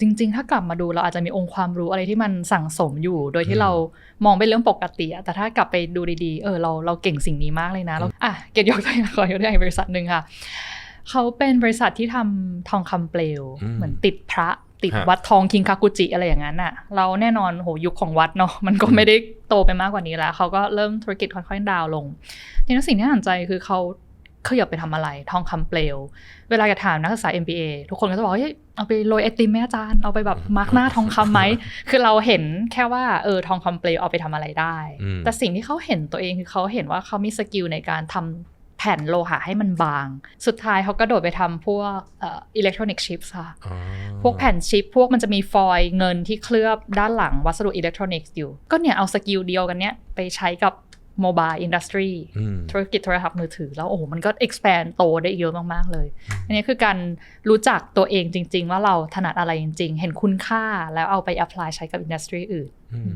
จริง ๆ ถ้ากลับมาดูเราอาจจะมีองค์ความรู้อะไรที่มันสั่งสมอยู่ โดยอืที่มเรามองเป็นเรื่องปกติอะแต่ถ้ากลับไปดูดีๆ เออเราเราเก่งสิ่งนี้มากเลยนะแล้วอะเกดยกตัวอย่างขอยกตัวอย่างบริษัทหนึ่งค่ะ เขาเป็นบริษัทที่ทำทองคำเปลวอืมเหมือนติดพระติดฮะวัดทองคิงคากุจิอะไรอย่างนั้นอะ เราแน่นอนโหยุคของวัดเนาะมันก็ไม่ได้โตไปมากกว่านี้แล้ว เขาก็เริ่มธุรกิจค่อยๆดาวน์ลงทีนี้สิ่งที่น่าสนใจคือเขา ขยับไปทำอะไร ทองคำเปลว เวลาจะถามนักศึกษา MBA ทุกคนก็จะบอกว่าเฮ้ยเอาไปโรยไอติมไหมอาจารย์เอาไปแบบมาร์กหน้าทองคำไหมคือเราเห็นแค่ว่าเออทองคำเปลวเอาไปทำอะไรได้อืมแต่สิ่งที่เขาเห็นตัวเองคือเขาเห็นว่าเขามีสกิลในการทำแผ่นโลหะให้มันบาง สุดท้ายเขาก็โดดไปทำพวกอิเล็กทรอนิกส์ชิปค่ะอ๋อพวกแผ่นชิป พวกมันจะมีฟอยล์เงินที่เคลือบด้านหลังวัสดุอิเล็กทรอนิกส์อยู่ ก็เนี่ยเอาสกิลเดียวกันเนี้ยไปใช้กับ โมบายอินดัสทรีอืมธุรกิจโทรศัพท์มือถือ แล้วโอ้โหมันก็ expand โตได้เยอะมาก ๆ เลย อันนี้คือการรู้จักตัวเองจริง ๆ ว่าเราถนัดอะไรจริง ๆ เห็นคุณค่าแล้วเอาไป apply ใช้กับอินดัสทรีอื่นอืม